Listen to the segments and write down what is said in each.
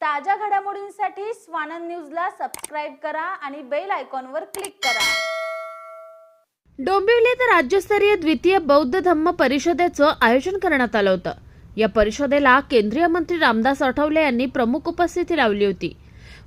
ताज्या घडामोडींसाठी स्वानंद न्यूजला सबस्क्राईब करा आणि बेल आयकॉनवर क्लिक करा. डोंबिवलीत राज्यस्तरीय द्वितीय बौद्ध धम्म परिषदेचं आयोजन करण्यात आलं होतं. या परिषदेला केंद्रीय मंत्री रामदास आठवले यांनी प्रमुख उपस्थिती लावली होती.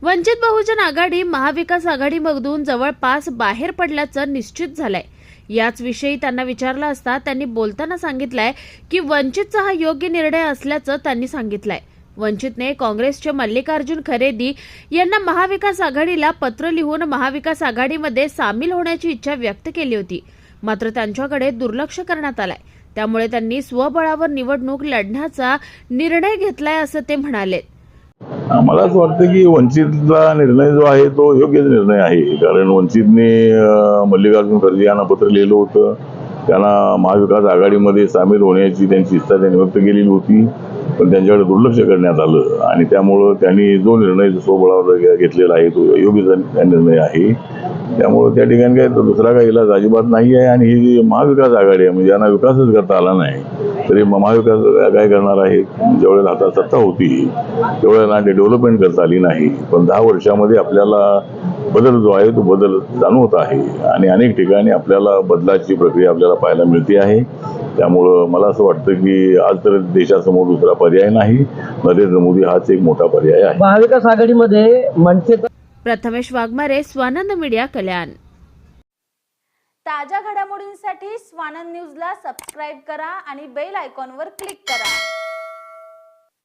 वंचित बहुजन आघाडी महाविकास आघाडीमधून जवळपास बाहेर पडल्याचं निश्चित झालंय. याच विषयी त्यांना विचारलं असता त्यांनी बोलताना सांगितलंय की वंचितचा हा योग्य निर्णय असल्याचं त्यांनी सांगितलंय. वंचितने काँग्रेसचे मल्लिकार्जुन खरेदी यांना महाविकास आघाडीला पत्र लिहून महाविकास आघाडीमध्ये सामील होण्याची इच्छा व्यक्त केली होती. मात्र त्यांच्याकडे दुर्लक्ष करण्यात आलंय. त्यामुळे त्यांनी स्वबळावर निवडणूक लढण्याचा निर्णय घेतलाय असं ते म्हणाले. मला असं वाटतं की वंचितचा निर्णय जो आहे तो योग्य निर्णय आहे. कारण वंचितने मल्लिकार्जुन खरगे यांना पत्र लिहिलं होतं. त्यांना महाविकास आघाडीमध्ये सामील होण्याची त्यांची इच्छा त्यांनी व्यक्त केलेली होती. पण त्यांच्याकडे दुर्लक्ष करण्यात आलं. आणि त्यामुळं त्यांनी जो निर्णय स्वबळावर घेतलेला आहे तो योग्य निर्णय आहे. त्यामुळं त्या ठिकाणी काय दुसरा काही इलाज अजिबात नाही आहे. आणि ही जी महाविकास आघाडी आहे म्हणजे यांना विकासच करता आला नाही. तरी महाविकास काय करणार आहे? ज्यावेळेला हातात सत्ता होती त्यावेळेला ते डेव्हलपमेंट करता आली नाही. पण दहा वर्षामध्ये आपल्याला बदल जो आहे तो बदल जाणवत आहे. आणि अनेक ठिकाणी आपल्याला बदलाची प्रक्रिया आपल्याला पाहायला मिळते आहे. त्यामुळं मला असं वाटतं की आज तर देशासमोर दुसरा पर्याय नाही. नरेंद्र मोदी हाच एक मोठा पर्याय आहे. महाविकास आघाडीमध्ये मनसे प्रथमेश वाघमारे स्वानंद मीडिया कल्याण. ताज्या घडामोडींसाठी स्वानंद न्यूजला सबस्क्राईब करा आणि बेल आयकॉनवर क्लिक करा.